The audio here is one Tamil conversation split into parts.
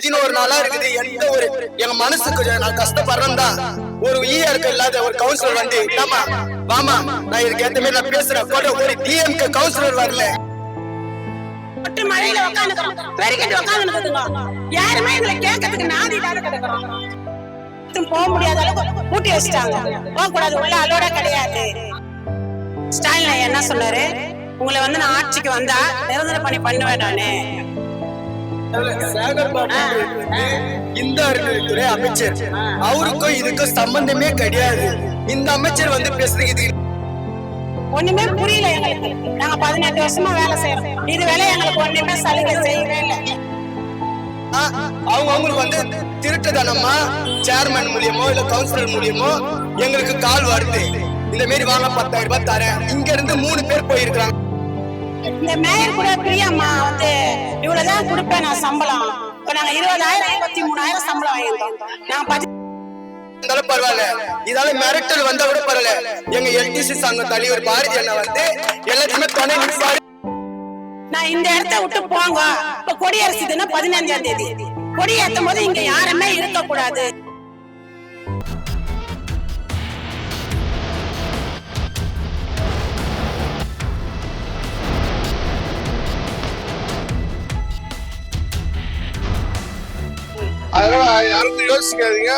பதினோரு நாளா இருக்குது. எந்த ஒரு எங்க மனசுக்கு நான் கஷ்டப்படுறேன் தான். ஒரு ஈஆருக்கு இல்லாத ஒரு கவுன்சிலர் வந்து ஆமா வாமா நான் இதுக்கு ஏத்த மாதிரி நான் பேசுறேன். கூட ஒரு டிஎம்கே கவுன்சிலர் வரல. ஒட்டு மழையில உட்காந்துக்கிறோம் பெருக்கிட்டு உட்காந்துருக்குதுங்க யாருமே இதுல கேட்கறதுக்கு நாதி இல்லாத கிடக்குறோம் போக முடியாத அளவுக்கு பூட்டி வச்சுட்டாங்க. போக கூடாது. உள்ள அலோட கிடையாது. ஸ்டாலின் ஐயா என்ன சொன்னாரு? உங்களை வந்து நான் ஆட்சிக்கு வந்தா நிரந்தர பணி பண்ணுவேன் நானு. இந்த அறநிலைத்துறை அமைச்சர். அவருக்கும் இதுக்கும் சம்பந்தமே கிடையாது. இந்த அமைச்சர் வந்து பேசுறதுக்கு இது ஒண்ணுமே புரியல எங்களுக்கு. நாங்க பதினெட்டு வருஷமா வேலை செய்யறோம் இது வேலை எங்களுக்கு ஒண்ணுமே சலுகை செய்யவே இல்லை. அவங்க அவங்களுக்கு வந்து திருட்டுத்தனமா சேர்மன் மூலியமோ இல்ல கவுன்சிலர் மூலியமோ எங்களுக்கு கால் வருது. இந்த மாரி வாங்க பத்தாயிரம் ரூபாய் தரேன். இங்க இருந்து மூணு பேர் போயிருக்காங்க இந்த மேயர் கூட பிரியாம்மா வந்து இவ்வளவுதான் கொடுப்பேன் நான் சம்பளம். இப்ப நாங்க இருபதாயிரம் இருபத்தி மூணாயிரம் சம்பளம் வாங்கியிருந்தோம். நாங்க பதி இருந்தாலும் பரவாயில்ல. இதால மிரட்டல் வந்தா கூட பரவாயில்ல. எங்க எல்டிசி சங்க தலைவர் பாரதி அண்ணா வந்து எல்லாத்தையுமே துணை நிற்பாரு நான் இந்த இடத்த விட்டு போங்க. இப்ப கொடியரசு தினம் பதினஞ்சாம் தேதி. கொடி ஏத்தும் போது இங்க யாருமே இருக்க கூடாது யாரும் யோசிக்காதீங்க.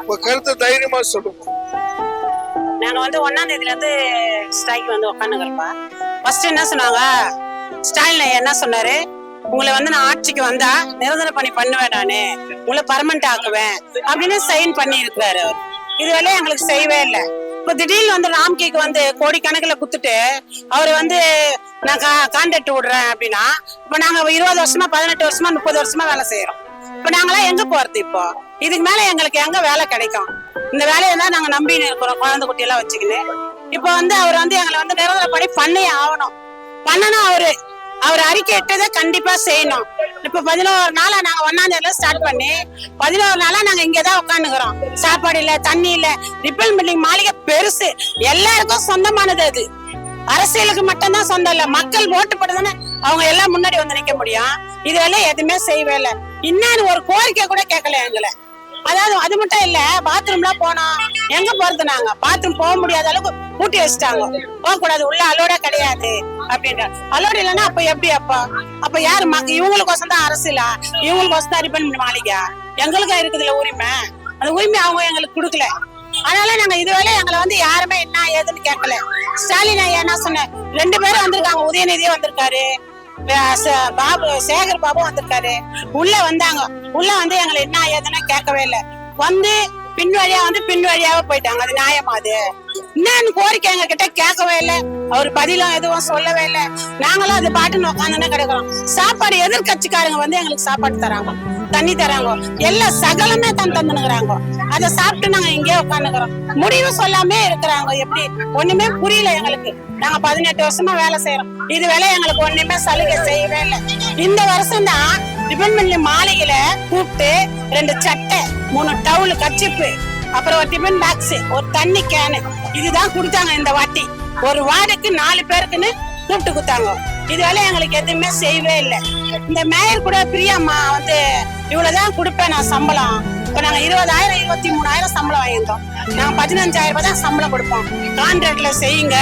உங்க கருத்தை தைரியமா சொல்லுங்க. நாங்க வந்து ஒன்னாம் தேதியில இருந்து ஸ்ட்ரைக் வந்து உட்காந்துக்கிறப்பா ஃபர்ஸ்ட் என்ன சொன்னாங்க? ஸ்டாலின் என்ன சொன்னாரு? உங்களை வந்து நான் ஆட்சிக்கு வந்தா நிரந்தர பணி பண்ணுவேன் நானு. உங்களை பர்மனண்ட் ஆக்குவேன் அப்படின்னு சைன் பண்ணி இருக்கிறாரு அவர். இதுவரை எங்களுக்கு செய்யவே இல்லை. இப்ப திடீர்னு வந்து ராம்கேக்கு வந்து கோடிக்கணக்கில் குத்துட்டு அவர் வந்து நான் கான்ட்ராக்ட் விடுறேன் அப்படின்னா இப்ப நாங்க இருபது வருஷமா பதினெட்டு வருஷமா முப்பது வருஷமா வேலை செய்யறோம் இப்ப நாங்களாம் எங்க போறது இப்போ? இதுக்கு மேல எங்களுக்கு எங்க வேலை கிடைக்கும்? இந்த வேலையை தான் நாங்க நம்பின்னு இருக்கிறோம் குழந்தை குட்டி எல்லாம் வச்சுக்கின்னு. இப்போ வந்து அவர் வந்து எங்களை வந்து நிரந்தர பண்ணி பண்ணியே ஆகணும். பண்ணணும் அவரு அவர் அறிக்கை இட்டதை கண்டிப்பா செய்யணும். இப்ப பதினோரு நாளா நாங்க ஒன்னாம் தேதியில ஸ்டார்ட் பண்ணி பதினோரு நாளா நாங்க இங்கதான் உட்காந்துக்கிறோம் சாப்பாடு இல்ல தண்ணி இல்ல ரிப்பன் பில்டிங் மாளிகை பெருசு. எல்லாருக்கும் சொந்தமானது அது. அரசியலுக்கு மட்டும்தான் சொந்தம் இல்ல. மக்கள் ஓட்டு போட்டுதானே அவங்க எல்லாம் முன்னாடி வந்து நிக்க முடியும். இதெல்லாம் எதுவுமே செய்யவே இல்லை. இன்னும் ஒரு கோரிக்கை கூட கேட்கல எங்களை. அதாவது அது மட்டும் இல்ல பாத்ரூம்லாம் போனோம் எங்க போறது நாங்க? பாத்ரூம் போக முடியாத அளவுக்கு பூட்டி வச்சுட்டாங்க. போக கூடாது உள்ள அலோட கிடையாது அப்படின்ற. அலோடு இல்லைன்னா அப்ப எப்படி அப்போ? அப்ப யாரு இவங்களுக்கோசம் தான் அரசியலா இவங்களுக்கோசம் தான் ரிப்பன் மாளிகா. எங்களுக்கும் இருக்குதுல உரிமை? அந்த உரிமை அவங்க எங்களுக்கு கொடுக்கல. அதனால நாங்க இதுவரை எங்களை வந்து யாருமே என்ன ஏதுன்னு கேட்கல. ஸ்டாலின் ஐயா என்ன சொன்னேன் ரெண்டு பேரும் வந்திருக்காங்க உதயநிதியும் வந்திருக்காரு. பாபு சேகர் பாபு வந்திருக்காரு. உள்ள வந்தாங்க. உள்ள வந்து எங்களை என்ன ஏதுன்னு கேட்கவே இல்லை. வந்து பின் வழியா வந்து பின் வழியாவே போயிட்டாங்க. அது நியாயமா அது? என்னன்னு கோரிக்கை எங்க கிட்ட கேட்கவே இல்லை. அவர் பதிலும் எதுவும் சொல்லவே இல்லை. நாங்களும் அது பாட்டுன்னு உட்காந்துன்னு கிடைக்கிறோம். சாப்பாடு எதிர்கட்சிக்காரங்க வந்து எங்களுக்கு சாப்பாடு தராங்க. தண்ணி தராங்க. எல்லா சகலமே தான் தந்துனுக்குறாங்க அதை சாப்பிட்டு நாங்க இங்கே உட்காந்துக்கிறோம் முடிவு சொல்லாமே இருக்கிறாங்க. எப்படி? ஒண்ணுமே புரியல எங்களுக்கு. நாங்க பதினெட்டு வருஷமா வேலை செய்யறோம் இது வேலை எங்களுக்கு ஒண்ணுமே சலுகை செய்யவே இல்லை. இந்த வருஷம் தான் ரிப்பன் மாலையில கூப்பிட்டு ரெண்டு சட்டை மூணு டவுல் கச்சிப்பு அப்புறம் ஒரு டிபன் பாக்ஸ் ஒரு தண்ணி கேனு இதுதான் கொடுத்தாங்க இந்த வாட்டி. ஒரு வார்டுக்கு நாலு பேருக்குன்னு கூப்பிட்டு கொடுத்தாங்க. இதுவரை எங்களுக்கு எதுவுமே செய்யவே இல்லை. இந்த மேயர் கூட பிரியம்மா வந்து இவ்வளவுதான் கொடுப்பேன் நான் சம்பளம். இப்ப நாங்க இருபதாயிரம் இருபத்தி மூணாயிரம் சம்பளம் வாங்கியிருந்தோம். நாங்க பதினஞ்சாயிரம் ரூபாய் தான் சம்பளம் கொடுப்போம். கான்ட்ராக்ட்ல செய்யுங்க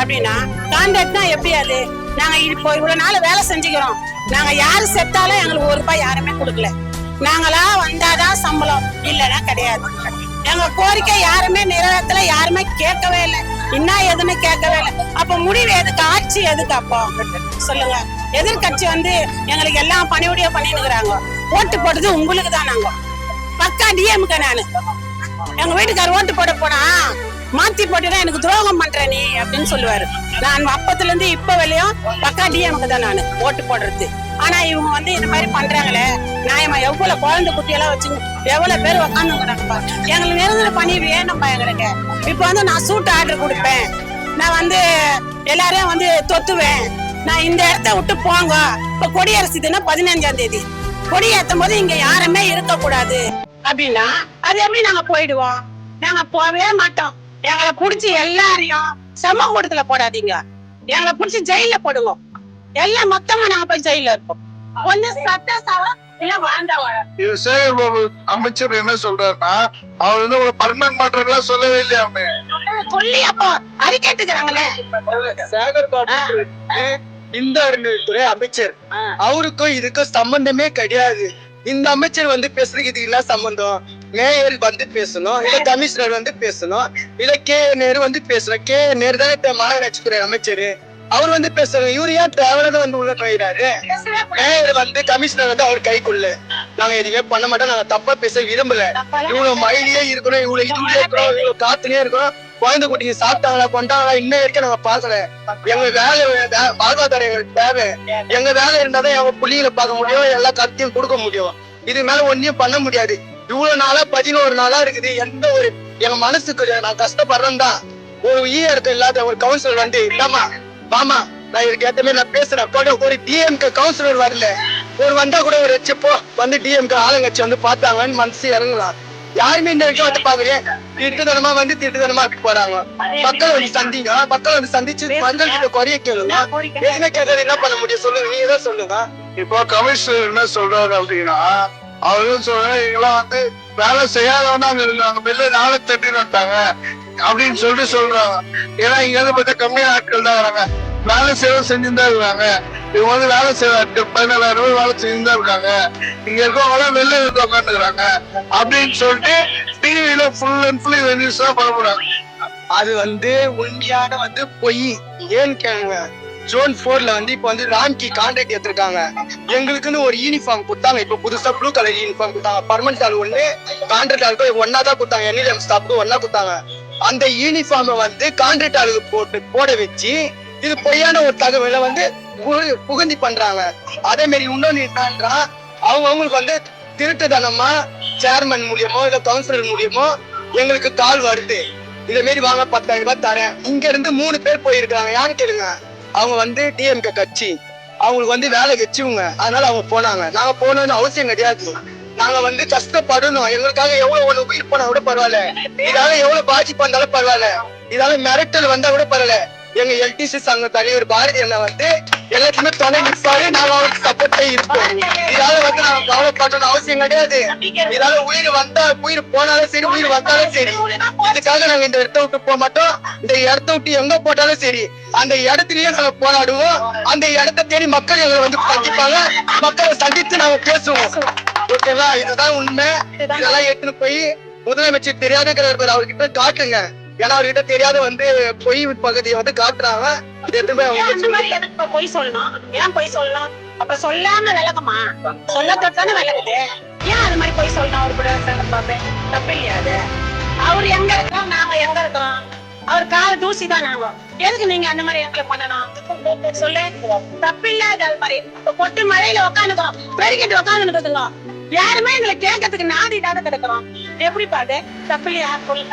அப்படின்னா கான்ட்ராக்ட்னா எப்படி அது? நாங்க இப்போ இவ்வளவு நாள் வேலை செஞ்சுக்கிறோம். நாங்க யாரு செத்தாலும் எங்களுக்கு ஒரு ரூபாய் யாருமே கொடுக்கல. நாங்களா வந்தாதான் சம்பளம் இல்லைன்னா கிடையாது. எங்க கோரிக்கை யாருமே நிறைவேற்றல யாருமே கேட்கவே இல்லை. என்ன எதுன்னு கேட்கவே இல்லை அப்ப முடிவு எதுக்கு? ஆட்சி எதுக்கு அப்போ? சொல்லுங்க. எதிர்கட்சி வந்து எங்களுக்கு எல்லாம் பணிவுடைய பண்ணினுக்குறாங்க ஓட்டு போட்டது உங்களுக்கு தான் நாங்க பக்கா டிஎம்க நானு. எங்க வீட்டுக்காரர் ஓட்டு போட போனா மாத்தி போட்டுனா எனக்கு துரோகம் பண்ற நீ அப்படின்னு சொல்லுவாரு. நான் அப்பத்துல இருந்து இப்ப வரையும் பக்கா டிஎம்க்கு தான் நான் ஓட்டு போடுறது. ஆனா இவங்க வந்து இந்த மாதிரி பண்றாங்களே நியாயமா எவ்வளவு குழந்தை குட்டியெல்லாம் வச்சு எவ்வளவு பேர் உட்காந்துக்கிறாங்கப்பா எங்களுக்கு நிரந்தர பணி வேணும்பா எங்களுக்கு இப்ப வந்து நான் சூட் ஆர்டர் கொடுப்பேன். நான் வந்து எல்லாரையும் வந்து தொத்துவேன் நான் இந்த இடத்த விட்டு போங்க. இப்ப கொடியரசு தினம் பதினஞ்சாம் தேதி. கொடி ஏத்தும் போது இங்க யாருமே இருக்க கூடாது அப்படின்னா அது எப்படி நாங்க போயிடுவோம்? நாங்க போகவே மாட்டோம். எங்களை புடிச்சு எல்லாரையும் சம கூடத்துல போடாதீங்க. எங்களை புடிச்சு ஜெயில போடுவோம். எல்லாம் மொத்தமா நாங்க போய் ஜெயில இருப்போம். ஒண்ணு சட்ட அமைச்சர் என்ன சொல்றாருன்னா அவர் வந்து ஒரு பர்மனன்ட் மாற்றம்லாம் சொல்லவே இல்லையாமே சொல்லி அப்போ பாபு இந்த அமைச்சர். அவருக்கும் இதுக்கும் சம்பந்தமே கிடையாது. இந்த அமைச்சர் வந்து பேசுறதுக்கு இதுக்கு என்ன சம்பந்தம்? மேயர் வந்து பேசணும் இல்ல கமிஷனர் வந்து பேசணும் இல்ல கே நேரு வந்து பேசணும். கே நேரு தான் இப்ப மாநகராட்சித்துறை அமைச்சர். அவர் வந்து பேசுறாங்க இவரு ஏன் தேவையான வந்து உள்ள போயிடாரு மேயர் வந்து கமிஷனர் வந்து அவர் கைக்குள்ள. நாங்க எதுவுமே பண்ண மாட்டோம். நாங்க தப்பா பேச விரும்பல. இவ்வளவு மயிலே இருக்கணும் இவ்வளவு இதுலயே இருக்கணும் இவ்வளவு காத்துலயே இருக்கணும் குழந்தை குட்டிங்க சாப்பிட்டாங்களா கொண்டாங்களா இன்னும் வரைக்கும் நாங்க பாக்கல எங்க வேலை வாழ்வாதார எங்களுக்கு தேவை. எங்க வேலை இருந்தாதான் எங்க புள்ளிகளை பார்க்க முடியும் எல்லா கருத்தையும் கொடுக்க முடியும். இது மேல ஒன்னும் பண்ண முடியாது. இவ்வளவு நாளா பதினோரு நாளா இருக்குது. எந்த ஒரு எங்க மனசுக்கு நான் கஷ்டப்படுறேன் தான் ஒரு ஈயர்த்தம் இல்லாத ஒரு கவுன்சிலர் வந்து இல்லம்மா மாமா நான் இதுக்கு ஏத்த மாதிரி நான் பேசுறேன். கூட ஒரு டிஎம்கே கவுன்சிலர் வரல. ஒரு வந்தா கூட ஒரு வச்சுப்போ வந்து டிஎம்கே ஆளுங்கட்சி வந்து பார்த்தாங்கன்னு மனசு இறங்கலாம் யாருமே இந்த வரைக்கும் வந்து பாக்குறீங்க திட்டுத்தனமா வந்து திட்டுத்தனமா போறாங்க. மக்கள் வந்து சந்திங்க. மக்கள் வந்து சந்திச்சு மக்கள் கிட்ட குறைய கேளுங்க. எதுவுமே கேட்கறது என்ன பண்ண முடியும்? சொல்லுங்க. நீங்க தான் சொல்லுங்க? இப்போ கமிஷனர் என்ன சொல்றாரு அப்படின்னா அவரும் சொல்றாங்க வந்து வேலை செய்யாதவனா அங்க மெல்ல வெளில நாளை தட்டின்னு வந்துட்டாங்க. அப்படின்னு சொல்லிட்டு சொல்றாங்க. ஏன்னா இங்க இருந்து பார்த்தா கம்மியான ஆட்கள் தான் வராங்க. வேலை செய்யவும் செஞ்சுதான் தான் இருக்காங்க. இவங்க வந்து வேலை செய்யற ஆட்கள் பதினாலாயிரம் ரூபாய் வேலை செஞ்சுதான் தான் இருக்காங்க. இங்க இருக்கவங்க வெளில இருந்து உட்காந்துக்கிறாங்க அப்படின்னு சொல்லிட்டு டிவியில ஃபுல் அண்ட் ஃபுல் நியூஸ் தான் பரப்புறாங்க. அது வந்து உண்மையான வந்து பொய். ஏன்னு கேளுங்க. ஜோன் போர்ல வந்து இப்ப வந்து ராம்கி கான்ட்ராக்ட் எடுத்திருக்காங்க. எங்களுக்குன்னு ஒரு யூனிஃபார்ம் கொடுத்தாங்க. இப்ப புதுசா ப்ளூ கலர் யூனிஃபார்ம் கொடுத்தாங்க. பர்மனன்ட் ஆள் ஒண்ணு கான்ட்ராக்ட் ஆளுக்கு ஒன்னா தான் கொடுத்தாங்க. என்எல்எம் ஸ்டாஃப்க்கு ஒன்னா கொடுத்தாங்க. அந்த யூனிஃபார்மை வந்து கான்ட்ராக்ட் ஆளுக்கு போட்டு போட வச்சு இது பொய்யான ஒரு தகவலை வந்து புகுந்தி பண்றாங்க. அதே மாதிரி இன்னொன்னு என்னன்றா அவங்க அவங்களுக்கு வந்து திருட்டுத்தனமா சேர்மன் மூலியமோ இல்ல கவுன்சிலர் மூலியமோ எங்களுக்கு கால் வருது. இதே மாரி வாங்க பத்தாயிரம் ரூபாய் தரேன். இங்க இருந்து மூணு பேர் போயிருக்காங்க யான்னு கேளுங்க? அவங்க வந்து டிஎம்கே கட்சி. அவங்களுக்கு வந்து வேலை வச்சுவங்க அதனால அவங்க போனாங்க. நாங்க போனோம்னு அவசியம் கிடையாது. நாங்க வந்து கஷ்டப்படணும். எங்களுக்காக எவ்வளவு ஒண்ணு உயிர் போனா கூட பரவாயில்ல. இதால எவ்வளவு பாதிப்பு வந்தாலும் பரவாயில்ல. இதால மிரட்டல் வந்தா கூட பரவாயில்ல. எங்க எல்டிசி சங்க தலைவர் பாரதி என்ன வந்து எல்லாத்துக்குமே துணை நிற்பாரு நாங்க அவருக்கு சப்போர்ட்டே இருப்போம் இதால வந்து நாங்க கவலைப்படணும் அவசியம் கிடையாது. இதால உயிர் வந்தா உயிர் போனாலும் சரி உயிர் வந்தாலும் சரி. இதுக்காக நாங்க இந்த இடத்த விட்டு போக மாட்டோம். இந்த இடத்த விட்டு எங்க போட்டாலும் சரி. அந்த இடத்துலயே நாங்க போராடுவோம். அந்த இடத்த தேடி மக்கள் எங்களை வந்து சந்திப்பாங்க மக்களை சந்தித்து நாங்க பேசுவோம். ஓகேவா? இதுதான் உண்மை. இதெல்லாம் எடுத்துன்னு போய் முதலமைச்சர் தெரியாதுங்கிறார் அவர்கிட்ட காட்டுங்க. ஏன்னா அவர்கிட்ட தெரியாத வந்து பொய் பகுதியை வந்து காட்டுறாங்க. இது அவங்க அந்த மாதிரி எதுக்கு பொய் சொல்லணும்? ஏன் பொய் சொல்லணும்? அப்ப சொல்லாம விளக்குமா? சொல்லத்தானே விளக்குது. ஏன் அது மாதிரி பொய் சொல்லணும்? அவர் கூட பாப்பேன் தப்பு இல்லையா அது? அவர் எங்க இருக்கோம் நாங்க எங்க இருக்கோம் அவர் கால தூசி தான் நாங்க. எதுக்கு நீங்க அந்த மாதிரி எங்களை பண்ணணும்? சொல்லு. தப்பு இல்லாத அது மாதிரி. கொட்டு மழையில உட்காந்துக்கோம் பெருக்கிட்டு உட்காந்துருக்குதுங்க யாருமே எங்களை கேட்கறதுக்கு இல்லாத கிடக்குறோம். எப்படி பாது தப்பு இல்லையா? சொல்லு